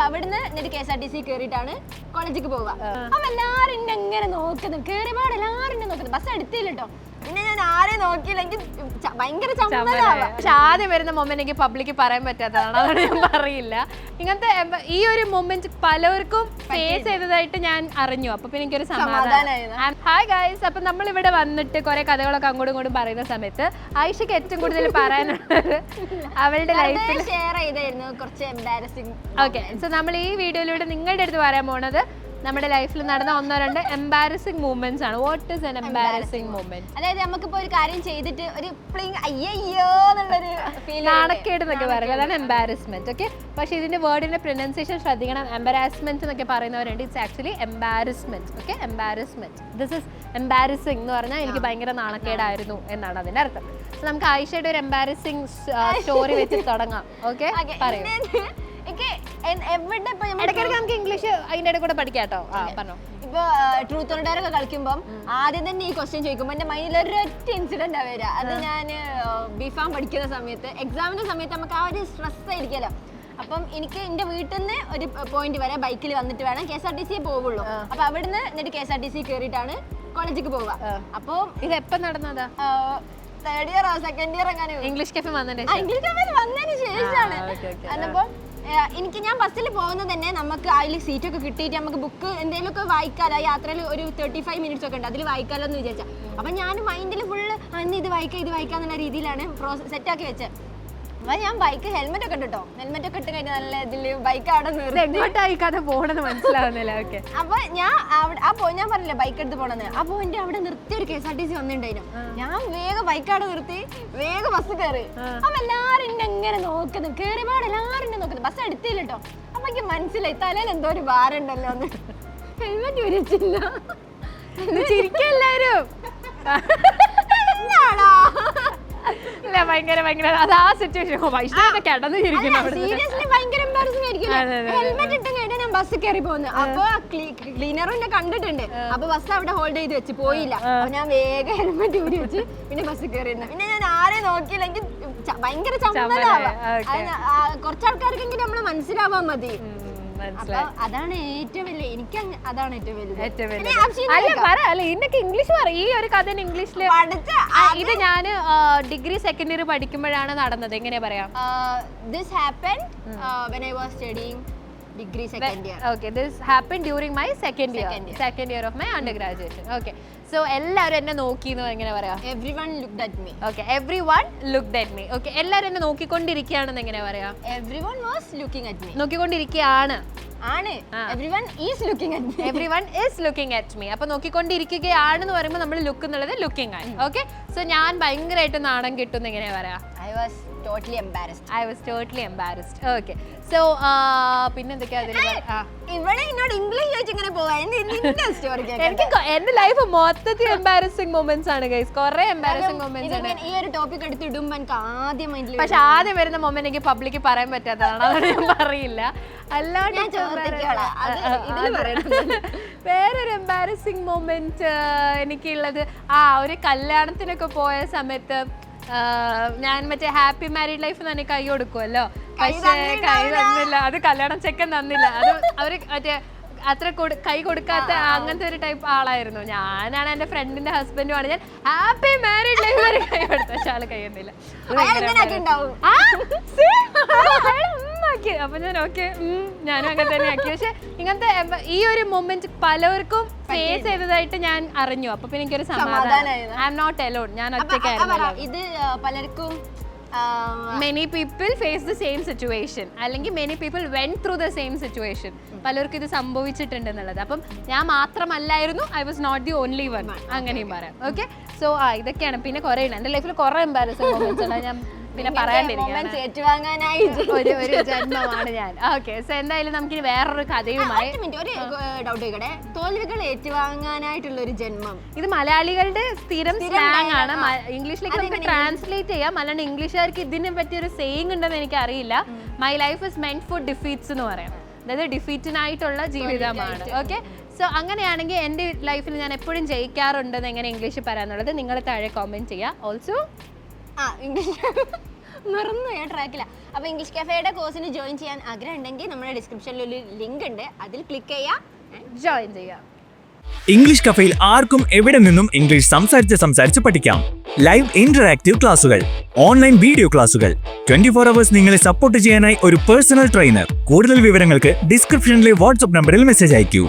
അപ്പൊ അവിടുന്ന് എന്നിട്ട് K S R T C കയറിയിട്ടാണ് കോളേജിലേക്ക് പോവുക. അപ്പൊ എല്ലാരും എന്നെ എങ്ങനെ നോക്കുന്നു കേറിപാട് എല്ലാരും എന്നെ നോക്കുന്നു ബസ് എടുത്തില്ല കേട്ടോ. പിന്നെ ഞാൻ ആരെ നോക്കിയില്ലെങ്കിൽ ച- ഭയങ്കര ചമ്മലാവാ. പക്ഷെ ആദ്യം വരുന്ന മൊമെന്റ് എനിക്ക് പബ്ലിക്ക് പറയാൻ പറ്റാത്തതാണ്. അതുകൊണ്ട് ഞാൻ പറയില്ല. ഇങ്ങനത്തെ ഈ ഒരു മൊമെന്റ് പലർക്കും ഫേസ് ചെയ്തതായിട്ട് ഞാൻ അറിഞ്ഞു. അപ്പൊ പിന്നെ എനിക്കൊരു സമാധാനായിരുന്നു. സമാധാനം ഹായ് ഗൈസ് അപ്പൊ നമ്മൾ ഇവിടെ വന്നിട്ട് കുറെ കഥകളൊക്കെ അങ്ങോട്ടും ഇങ്ങോട്ടും പറയുന്ന സമയത്ത് ആയിഷയ്ക്ക് ഏറ്റവും കൂടുതൽ പറയാനുള്ളത് അവളുടെ ലൈഫിൽ ഷെയർ ചെയ്തായിരുന്നു കുറച്ച് എംബാരസിങ് ഓക്കെ സോ നമ്മൾ ഈ വീഡിയോയിലൂടെ നിങ്ങളുടെ അടുത്ത് പറയാൻ പോണത് നമ്മുടെ ലൈഫിൽ നടന്ന ഒന്നോ രണ്ട് എംബാരസിംഗ് മൂവ്മെന്റ്സ് ആണ്. What is an embarrassing moment അതായത് നമുക്കിപ്പോ ഒരു കാര്യം ചെയ്തിട്ട് ഒരു പ്ലിങ് അയ്യോ എന്നുള്ളൊരു നാണക്കേട്. എന്നൊക്കെ പറയുക അതാണ് എംബാരസ്മെന്റ് ഓക്കെ പക്ഷെ ഇതിന്റെ വേർഡിന്റെ പ്രൊനൗൺസിയേഷൻ ശ്രദ്ധിക്കണം. എംബാരാസ്മെന്റ് എന്നൊക്കെ പറയുന്നവരുണ്ട്. It's actually embarrassment okay embarrassment this is embarrassing എന്ന് പറഞ്ഞാൽ എനിക്ക് ഭയങ്കര നാണക്കേടായിരുന്നു എന്നാണ് അതിന്റെ അർത്ഥം. നമുക്ക് ആയിഷയുടെ ഒരു എംബാരസിംഗ് സ്റ്റോറി വെച്ച് തുടങ്ങാം ഓക്കെ പറയൂ. എവിടെ ഇടയ്ക്കിടയ്ക്ക് നമുക്ക് ഇംഗ്ലീഷ് അതിന്റെ ഇടയിൽ കൂടെ പഠിക്കാം കേട്ടോ. ആ പറഞ്ഞോ. ഇപ്പൊ ട്രൂത്ത് ഓർ ഡയർ ഒക്കെ കളിക്കുമ്പോൾ ആദ്യം തന്നെ ഈ ക്വസ്റ്റ്യൻ ചോദിക്കുമ്പോൾ എന്റെ മൈൻഡിൽ ഒരൊറ്റ ഇൻസിഡന്റ് ആ വരിക അത് ഞാൻ ബിഫാം പഠിക്കുന്ന സമയത്ത് എക്സാമിന്റെ സമയത്ത് നമുക്ക് ആ ഒരു സ്ട്രെസ് ആയിരിക്കുമല്ലോ. അപ്പം എനിക്ക് എന്റെ വീട്ടിൽ നിന്ന് ഒരു പോയിന്റ് വരെ ബൈക്കിൽ വന്നിട്ട് വേണം K S R T C പോവുള്ളൂ. അപ്പൊ അവിടുന്ന് എന്നിട്ട് K S R T C കയറിയിട്ടാണ് കോളേജിലേക്ക് പോവുക. അപ്പോൾ ഇത് എപ്പോ നടന്നതാ? തേർഡ് ഇയർ സെക്കൻഡ് ഇയർ അങ്ങനെ ഇംഗ്ലീഷ് കഫേ വന്നതിന് ഇംഗ്ലീഷ് കമ്പനി വന്നതിന് ശേഷമാണ് ആ, എനിക്ക് ഞാൻ ബസ്സിൽ പോകുന്നത് തന്നെ നമുക്ക് അതിൽ സീറ്റൊക്കെ കിട്ടിയിട്ട് നമുക്ക് ബുക്ക് എന്തെങ്കിലുമൊക്കെ വായിക്കാലോ. യാത്രയിൽ ഒരു തേർട്ടി ഫൈവ് മിനിറ്റ്സ് ഒക്കെ ഉണ്ട്. അതിൽ വായിക്കാലോ എന്ന് വിചാരിച്ചാൽ അപ്പം ഞാൻ മൈൻഡിൽ ഫുള്ള് അന്ന് ഇത് വായിക്കാം ഇത് വായിക്കാം എന്നുള്ള രീതിയിലാണ് സെറ്റ് സെറ്റാക്കി വെച്ചത്. അപ്പൊ ഞാൻ ബൈക്ക് ഹെൽമെറ്റ് ഒക്കെ ഇട്ടോ ഹെൽമെറ്റ് ഒക്കെ ഇട്ട് കഴിഞ്ഞാൽ നല്ല ഇതിൽ ബൈക്ക് അവിടെ നിർത്തി. എങ്ങോട്ടായി കഥ പോണെന്ന് മനസ്സിലാവുന്നില്ല. ഓക്കെ അപ്പൊ ഞാൻ അവിടെ ആ പോ ഞാൻ പറഞ്ഞില്ല ബൈക്ക് എടുത്ത് പോണെന്ന്? അപ്പൊ എന്റെ അവിടെ നിർത്തി ഒരു K S R T C വന്നിട്ടുണ്ടായിരുന്നു. ഞാൻ വേഗം ബൈക്ക് അവിടെ നിർത്തി വേഗം ബസ് കയറി അപ്പൊ എല്ലാരും എന്നെ എങ്ങനെ നോക്കുന്നു. കയറിയപാട് എല്ലാരും എന്നെ നോക്കുന്നു. ബസ് എടുത്തില്ല കേട്ടോ അപ്പൊ എനിക്ക് മനസ്സിലായി തലയിൽ എന്തോ ഒരു ഭാരമുണ്ടല്ലോ എന്ന്. ഹെൽമെറ്റ് വിരിച്ചില്ല ചിരിക്കെല്ലാരും ഇല്ല ഭയങ്കര ഭയങ്കര. അത് ആ സിറ്റുവേഷൻ വൈഷ്ണവൊക്കെ കിടന്നു സീരിയസ്ലി ഭയങ്കര എംബാരസിംഗ് ആയിരിക്കും ഹെൽമെറ്റ് ഇട്ടും ഞാൻ ബസ് കയറി പോകുന്നു. അപ്പൊ ക്ലീനറും എന്നെ കണ്ടിട്ടുണ്ട്. അപ്പൊ ബസ് അവിടെ ഹോൾഡ് ചെയ്ത് വെച്ച് പോയില്ല. അപ്പൊ ഞാൻ വേഗം ഹെൽമെറ്റ് ഊരി വെച്ച് പിന്നെ ബസ് കയറിയിരുന്നു പിന്നെ ഞാൻ ആരെ നോക്കിയില്ല. എനിക്ക് ച- ഭയങ്കര ചമ്മലാവാ. കുറച്ചാൾക്കാർക്കെങ്കിലും നമ്മളെ മനസ്സിലാവാൻ മതി. അതാണ് ഏറ്റവും വലിയ എനിക്ക് അതാണ് ഏറ്റവും വലുത് ഏറ്റവും വലിയ അല്ല പറ അല്ല ഇംഗ്ലീഷ് പറ. ഈ ഒരു കഥ ഇംഗ്ലീഷിൽ പഠിച്ച ഇത് ഞാൻ ഡിഗ്രി സെക്കൻഡ് ഇയർ പഠിക്കുമ്പോഴാണ് നടന്നത്. എങ്ങനെയാ പറയാം? This happen when I was studying degree second year okay this happen during my second year Second year. Second year of my under graduation okay so എല്ലാവരും എന്നെ നോക്കി എന്ന് എങ്ങനെ പറയാം? Everyone look at me okay everyone look at me okay എല്ലാവരും എന്നെ നോക്കിക്കൊണ്ടിരിക്കുകയാണെന്ന് എങ്ങനെ പറയാം? Everyone was looking at me നോക്കിക്കൊണ്ടിരിക്കുകയാണ്. ആണ്. Everyone is looking at me everyone is looking at me അപ്പൊ നോക്കിക്കൊണ്ടിരിക്കുകയാണെന്ന് പറയുമ്പോൾ നമ്മൾ ലുക്ക് എന്നുള്ളത് ലുക്കിംഗ് ആണ്. ഓക്കെ സോ ഞാൻ ഭയങ്കരമായിട്ട് നാണം കിട്ടും എങ്ങനെയാ പറയാം? I was totally embarrassed I was totally embarrassed okay so പിന്നെ എന്തൊക്കെയാ അതിൽ ആ. ഇവിടെ എന്നോട് ഇംഗ്ലീഷ് ചോദിച്ച് ഇങ്ങനെ പോവാ. സ്റ്റോറി എനിക്ക് എന്റെ ലൈഫ് മൊത്തത്തിൽ എംബാരസിംഗ് മൊമെന്റ്സ് ആണ് ഗൈസ് കുറെ എംബാരസിംഗ് മൊമെന്റ്സ് ഉണ്ട് ഈ ഒരു ടോപ്പിക് എടുത്ത് ഇടുമ്പോ എനിക്ക് ആദ്യം മൈൻഡിൽ പക്ഷെ ആദ്യം വരുന്ന മൊമെന്റ് എനിക്ക് പബ്ലിക് പറയാൻ പറ്റാത്തതാണ് അതുകൊണ്ട് ഞാൻ പറയില്ല. അല്ലാണ്ട്. വേറൊരു എംബാരസിംഗ് മൊമെന്റ് എനിക്കുള്ളത് ആ ഒരു കല്യാണത്തിനൊക്കെ പോയ സമയത്ത് ഞാൻ മറ്റേ ഹാപ്പി മാരീഡ് ലൈഫ് തന്നെ കൈ കൊടുക്കുമല്ലോ പക്ഷേ കൈ തന്നില്ല. അത് കല്യാണം ചെക്കൻ തന്നില്ല. അത് അവർ മറ്റേ അത്ര കൊടു- കൈ കൊടുക്കാത്ത അങ്ങനത്തെ ഒരു ടൈപ്പ് ആളായിരുന്നു. ഞാനാണ് എന്റെ ഫ്രണ്ടിന്റെ ഹസ്ബൻഡുമാണ് ഞാൻ ഹാപ്പി മാരീഡ് ലൈഫ് വരെ കൈ കൊടുത്ത. പക്ഷെ ആൾ കൈ തന്നില്ല. അപ്പൊ ഞാൻ ഓക്കെ ഞാനും അങ്ങനെ തന്നെ ആക്കി. പക്ഷെ ഇങ്ങനത്തെ ഈ ഒരു മൊമെന്റ് പലർക്കും ഫേസ് ചെയ്തതായിട്ട് ഞാൻ അറിഞ്ഞു. അപ്പൊ പിന്നെ എനിക്കൊരു സമാധാനം. ഐ എം നോട്ട് എലോൺ ഞാൻ ഒറ്റയ്ക്കായിരുന്നു ഇത് പലർക്കും many people face the same situation അല്ലെങ്കിൽ many people went through the same situation പലർക്കും ഇത് സംഭവിച്ചിട്ടുണ്ട് എന്നുള്ളത് അപ്പം ഞാൻ മാത്രമല്ലായിരുന്നു I was not the only one അങ്ങനെയും പറയാം. ഓക്കെ സോ ആ ഇതൊക്കെയാണ്. പിന്നെ കുറേ ഉണ്ട്. എന്റെ ലൈഫിൽ കുറേ എംബാരസിംഗ് മൊമെന്റ്സ് ഞാൻ പിന്നെ പറയാണ്ടിരിക്കാം ഏറ്റുവാങ്ങാനായി ഒരു ഒരു ജന്മമാണ് ഞാൻ. ഓക്കെ സോ എന്തായാലും നമുക്കിനി വേറൊരു കഥയുമായി ഒരു ഡൗട്ട് ചോദിക്കട്ടെ? തോൽവികൾ ഏറ്റുവാങ്ങാനായിട്ടുള്ള ഒരു ജന്മം. ഇത് മലയാളികളുടെ സ്ഥിരം സ്ലാങ് ആണ്. ഇംഗ്ലീഷിലേക്ക് നമുക്ക് ട്രാൻസ്ലേറ്റ് ചെയ്യാം. അല്ലാണ്ട് ഇംഗ്ലീഷുകാർക്ക് ഇതിനെ പറ്റി ഒരു സെയിങ് ഉണ്ടെന്ന് എനിക്ക് അറിയില്ല my life is meant for defeats എന്ന് പറയാം അതായത് ഡിഫീറ്റിനായിട്ടുള്ള ജീവിതമാണ്. ഓക്കെ സോ അങ്ങനെയാണെങ്കിൽ എന്റെ ലൈഫിൽ ഞാൻ എപ്പോഴും ജയിക്കാറുണ്ടെന്ന് എങ്ങനെ ഇംഗ്ലീഷിൽ പറയാന്നുള്ളത് നിങ്ങൾ താഴെ കോമെന്റ് ചെയ്യുക. ഓൾസോ ആ ഇംഗ്ലീഷ് മറന്നു ഞാൻ ട്രാക്കില്ല അപ്പോൾ ഇംഗ്ലീഷ് കഫേയുടെ കോഴ്സിന് ജോയിൻ ചെയ്യാൻ ആഗ്രഹം ഉണ്ടെങ്കിൽ നമ്മുടെ ഡിസ്ക്രിപ്ഷനിൽ ഒരു ലിങ്ക് ഉണ്ട്. അതിൽ ക്ലിക്ക് ചെയ്യാ. ജോയിൻ ചെയ്യുക. ഇംഗ്ലീഷ് കഫയിൽ ആർക്കും എവിടെ നിന്നും ഇംഗ്ലീഷ് സംസാരിച്ച് സംസാരിച്ച് പഠിക്കാം. ലൈവ് ഇന്ററാക്റ്റീവ് ക്ലാസുകൾ ഓൺലൈൻ വീഡിയോ ക്ലാസുകൾ ട്വന്റി ഫോർ അവേഴ്സ് നിങ്ങളെ സപ്പോർട്ട് ചെയ്യാനായി ഒരു പേഴ്സണൽ ട്രെയിനർ കൂടുതൽ വിവരങ്ങൾക്ക് ഡിസ്ക്രിപ്ഷനിലെ വാട്സ്ആപ്പ് നമ്പറിൽ മെസ്സേജ് അയക്കൂ.